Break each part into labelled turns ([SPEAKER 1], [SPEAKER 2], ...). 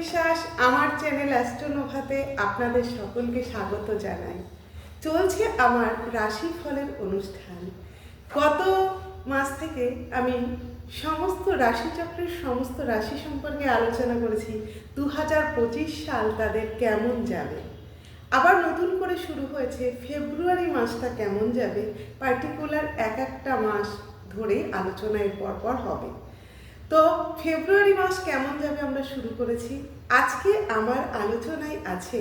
[SPEAKER 1] বিশ্বাস আমার চ্যানেল অ্যাস্ট্রোনোভাতে আপনাদের সকলকে স্বাগত জানাই। চলছে আমার রাশিফলের অনুষ্ঠান। গত মাস থেকে আমি সমস্ত রাশিচক্রের সমস্ত রাশি সম্পর্কে আলোচনা করেছি দু হাজার পঁচিশ সাল তাদের কেমন যাবে? আবার নতুন করে শুরু হয়েছে ফেব্রুয়ারি মাসটা কেমন যাবে? পার্টিকুলার এক একটা মাস ধরে আলোচনায় পরপর হবে। তো ফেব্রুয়ারি মাস কেমন যাবে আমরা শুরু করেছি? আজকে আমার আলোচনায় আছে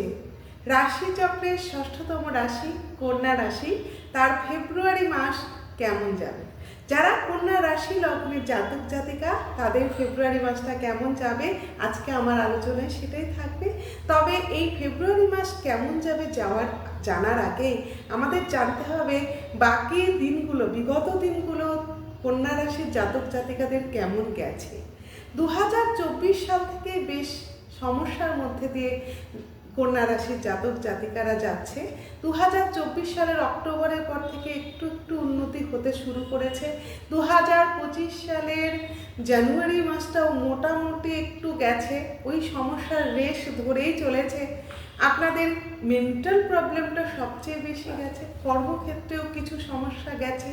[SPEAKER 1] রাশিচক্রের ষষ্ঠতম রাশি, কন্যা রাশি, তার ফেব্রুয়ারি মাস কেমন যাবে? যারা কন্যা রাশি লগ্নের জাতক জাতিকা, তাদের ফেব্রুয়ারি মাসটা কেমন যাবে? আজকে আমার আলোচনায় সেটাই থাকবে। তবে এই ফেব্রুয়ারি মাস কেমন যাবে যাওয়ার, জানার আগে আমাদের জানতে হবে বাকি দিনগুলো, বিগত দিনগুলো কন্যা রাশির জাতক জাতিকাদের কেমন গেছে? দু হাজার চব্বিশ সাল থেকে বেশ সমস্যার মধ্যে দিয়ে কন্যা রাশির জাতক জাতিকারা যাচ্ছে। দু হাজার চব্বিশ সালের অক্টোবরের পর থেকে একটু একটু উন্নতি হতে শুরু করেছে। দু হাজার পঁচিশ সালের জানুয়ারি মাসটাও মোটামুটি একটু গেছে। ওই সমস্যার রেশ ধরেই চলেছে। আপনাদের মেন্টাল প্রবলেমটা সবচেয়ে বেশি গেছে, কর্মক্ষেত্রেও কিছু সমস্যা গেছে।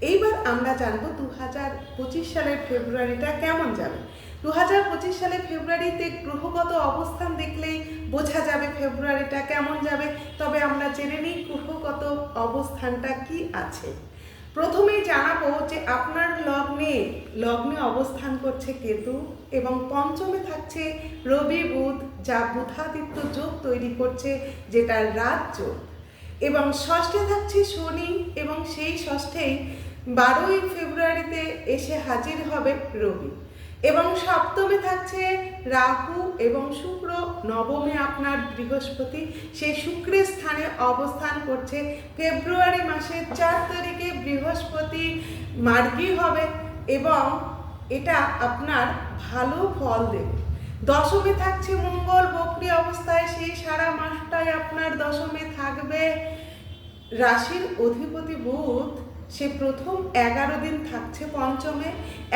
[SPEAKER 1] এইবার আমরা জানব দু হাজার পঁচিশ সালের ফেব্রুয়ারিটা কেমন যাবে? দু হাজার পঁচিশ সালের ফেব্রুয়ারিতে গ্রহগত অবস্থান দেখলেই বোঝা যাবে ফেব্রুয়ারিটা কেমন যাবে। তবে আমরা জেনে নিই গ্রহগত অবস্থানটা কি আছে। প্রথমেই জানাব যে আপনার লগ্নে লগ্নে অবস্থান করছে কেতু এবং পঞ্চমে থাকছে রবি বুধ, যা বুধাদিত্য যোগ তৈরি করছে যেটার রাত যোগ। এবং ষষ্ঠে থাকছে শনি এবং সেই ষষ্ঠেই বারোই ফেব্রুয়ারিতে এসে হাজির হবে রবি। এবং সপ্তমে থাকছে রাহু এবং শুক্র। নবমে আপনার বৃহস্পতি। সেই শুক্রের স্থানে অবস্থান করছে ফেব্রুয়ারি মাসের চার তারিখে বৃহস্পতি। মার্গী হবে এবং এটা আপনার ভালো ফল দেবে। দশমে থাকছে মঙ্গল। বকরি অবস্থায় সেই সারা মাসটাই আপনার দশমে থাকবে। রাশির অধিপতি বুধ সে প্রথম এগারো দিন থাকছে পঞ্চমে।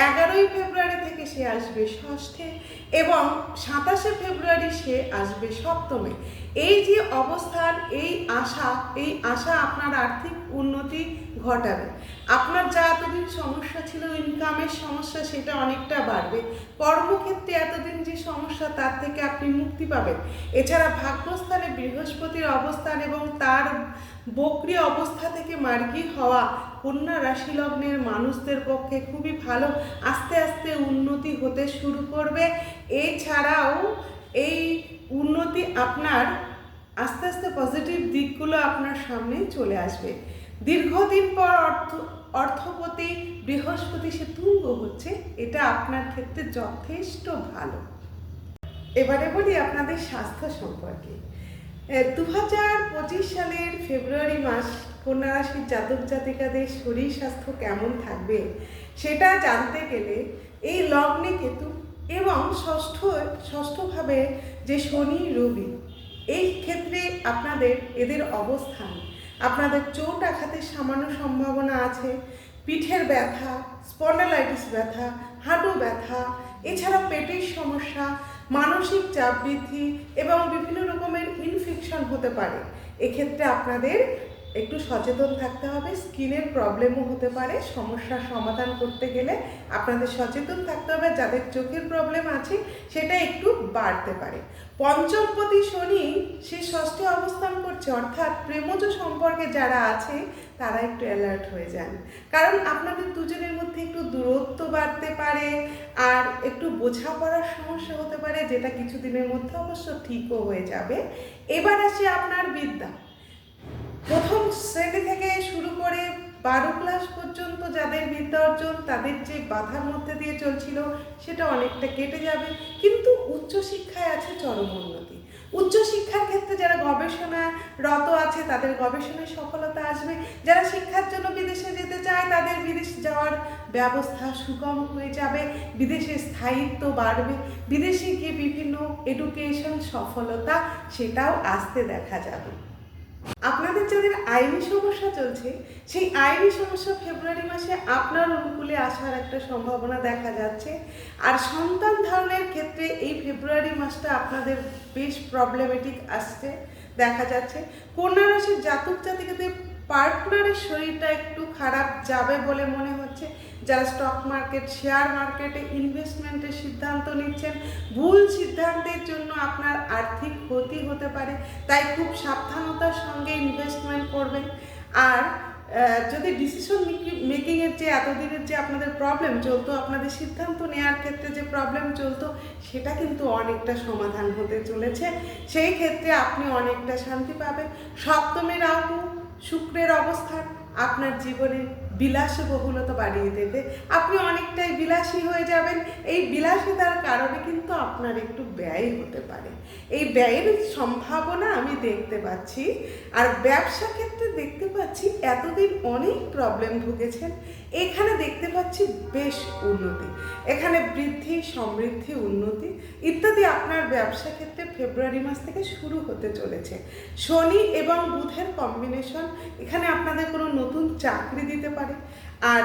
[SPEAKER 1] এগারোই ফেব্রুয়ারি থেকে সে আসবে ষষ্ঠে এবং সাতাশে ফেব্রুয়ারি সে আসবে সপ্তমে। এই যে অবস্থান, এই আশা এই আশা আপনার আর্থিক উন্নতি ঘটাবে। আপনার যা এতদিন সমস্যা ছিল ইনকামের সমস্যা, সেটা অনেকটা বাড়বে। কর্মক্ষেত্রে এতদিন যে সমস্যা, তার থেকে আপনি মুক্তি পাবেন। এছাড়া ভাগ্যস্থানে বৃহস্পতির অবস্থান এবং তার বক্রি অবস্থা থেকে মার্গী হওয়া কন্যা রাশি লগ্নের মানুষদের পক্ষে খুবই ভালো। আস্তে আস্তে উন্নতি হতে শুরু করবে। এছাড়াও এই উন্নতি আপনার আস্তে আস্তে পজিটিভ দিকগুলো আপনার সামনে চলে আসবে। দীর্ঘদিন পর অর্থ, অর্থপতি বৃহস্পতি সে তুঙ্গ হচ্ছে, এটা আপনার ক্ষেত্রে যথেষ্ট ভালো। এবারে বলি আপনাদের স্বাস্থ্য সম্পর্কে। দু হাজার পঁচিশ সালের ফেব্রুয়ারি মাস কন্যা রাশির জাতক জাতিকাদের শরীর স্বাস্থ্য কেমন থাকবে, সেটা জানতে গেলে এই লগ্নে কেতু এবং ষষ্ঠ, ষষ্ঠভাবে যে শনি রবি, এই ক্ষেত্রে আপনাদের এদের অবস্থান। আপনাদের চোট আঘাতের সামান্য সম্ভাবনা আছে, পিঠের ব্যথা স্পন্ডালাইটিস ব্যথা, হাঁটু ব্যথা, এছাড়া পেটের সমস্যা, মানসিক চাপ বৃদ্ধি এবং বিভিন্ন রকমের ইনফেকশন হতে পারে। এক্ষেত্রে আপনাদের একটু সচেতন থাকতে হবে, স্কিনের প্রবলেমও হতে পারে, সমস্যার সমাধান করতে গেলে আপনাদের সচেতন থাকতে হবে, যাদের চোখের প্রবলেম আছে সেটা একটু বাড়তে পারে। পঞ্চমপতি শনি, সে ষষ্ঠে অবস্থান করছে, অর্থাৎ প্রেমজ সম্পর্কে যারা আছে, তারা একটু অ্যালার্ট হয়ে যান। কারণ আপনাদের দুজনের মধ্যে একটু দূরত্ব বাড়তে পারে, আর একটু বোঝাপড়ার সমস্যা হতে পারে, যেটা কিছুদিনের মধ্যে অবশ্য ঠিকও হয়ে যাবে। এবার আসি আপনার বিদ্যা। প্রথম শ্রেণি থেকে শুরু করে বারো ক্লাস পর্যন্ত যাদের বিদ্যা অর্জন তাদের যে বাধার মধ্যে দিয়ে চলছিল সেটা অনেকটা কেটে যাবে। কিন্তু উচ্চশিক্ষায় আছে চরম উন্নতি। উচ্চশিক্ষার ক্ষেত্রে যারা গবেষণা রত আছে, তাদের গবেষণায় সফলতা আসবে। যারা শিক্ষার জন্য বিদেশে যেতে চায়, তাদের বিদেশ যাওয়ার ব্যবস্থা সুগম হয়ে যাবে। বিদেশে স্থায়িত্ব বাড়বে। বিদেশে গিয়ে বিভিন্ন এডুকেশন সফলতা, সেটাও আসতে দেখা যাবে। আপনাদের যাদের আইনি সমস্যা চলছে, সেই আইনি সমস্যা ফেব্রুয়ারি মাসে আপনার অনুকূলে আসার একটা সম্ভাবনা দেখা যাচ্ছে। আর সন্তান ধারণের ক্ষেত্রে এই ফেব্রুয়ারি মাসটা আপনাদের বেশ প্রবলেমেটিক আসছে, দেখা যাচ্ছে। কন্যা রাশির জাতক জাতিকাদের পার্টনারের শরীরটা একটু খারাপ যাবে বলে মনে হচ্ছে। যারা স্টক মার্কেট শেয়ার মার্কেটে ইনভেস্টমেন্টের সিদ্ধান্ত নিচ্ছেন ভুল সিদ্ধান্তের জন্য আপনার আর্থিক ক্ষতি হতে পারে। তাই খুব সাবধানতার সঙ্গে ইনভেস্টমেন্ট করবেন। আর আহ, যদি ডিসিশন মেকিংয়ের যে এতদিনের যে আপনাদের প্রবলেম চলতো আপনাদের সিদ্ধান্ত নেওয়ার ক্ষেত্রে যে প্রবলেম চলতো সেটা কিন্তু অনেকটা সমাধান হতে চলেছে। সেই ক্ষেত্রে আপনি অনেকটা শান্তি পাবেন। সপ্তমে রাহু শুক্রের অবস্থান আপনার জীবনে। বিলাসবহুলতা বাড়িয়ে দেবে। আপনি অনেকটাই বিলাসী হয়ে যাবেন। এই বিলাসিতার কারণে কিন্তু আপনার একটু ব্যয় হতে পারে। এই ব্যয়ের সম্ভাবনা আমি দেখতে পাচ্ছি। আর ব্যবসা ক্ষেত্রে দেখতে পাচ্ছি এতদিন অনেক প্রবলেম ভুগেছেন এখানে দেখতে পাচ্ছি বেশ উন্নতি। এখানে বৃদ্ধি, সমৃদ্ধি, উন্নতি ইত্যাদি আপনার ব্যবসা ক্ষেত্রে ফেব্রুয়ারি মাস থেকে শুরু হতে চলেছে। শনি এবং বুধের কম্বিনেশন এখানে আপনাদের কোনো নতুন চাকরি দিতে পারে আর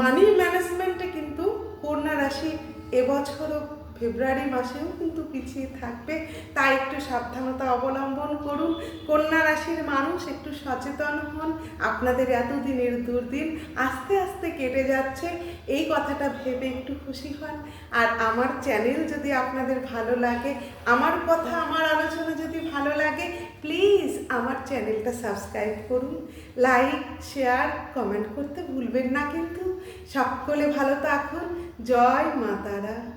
[SPEAKER 1] মানি ম্যানেজমেন্টে কিন্তু কন্যা রাশি এবছরও ফেব্রুয়ারি মাসেও কিন্তু পিছিয়ে থাকবে। তাই একটু সাবধানতা অবলম্বন করুন। কন্যা রাশির মানুষ একটু সচেতন হন। আপনাদের এতদিনের দুর্দিন আস্তে আস্তে কেটে যাচ্ছে। এই কথাটা ভেবে একটু খুশি হন। আর আমার চ্যানেল যদি আপনাদের ভালো লাগে, আমার কথা, আমার আলোচনা যদি ভালো লাগে, প্লিজ আমার চ্যানেলটা সাবস্ক্রাইব করুন। লাইক, শেয়ার, কমেন্ট করতে ভুলবেন না কিন্তু। সকলে ভালো থাকুন। জয় মা তারা।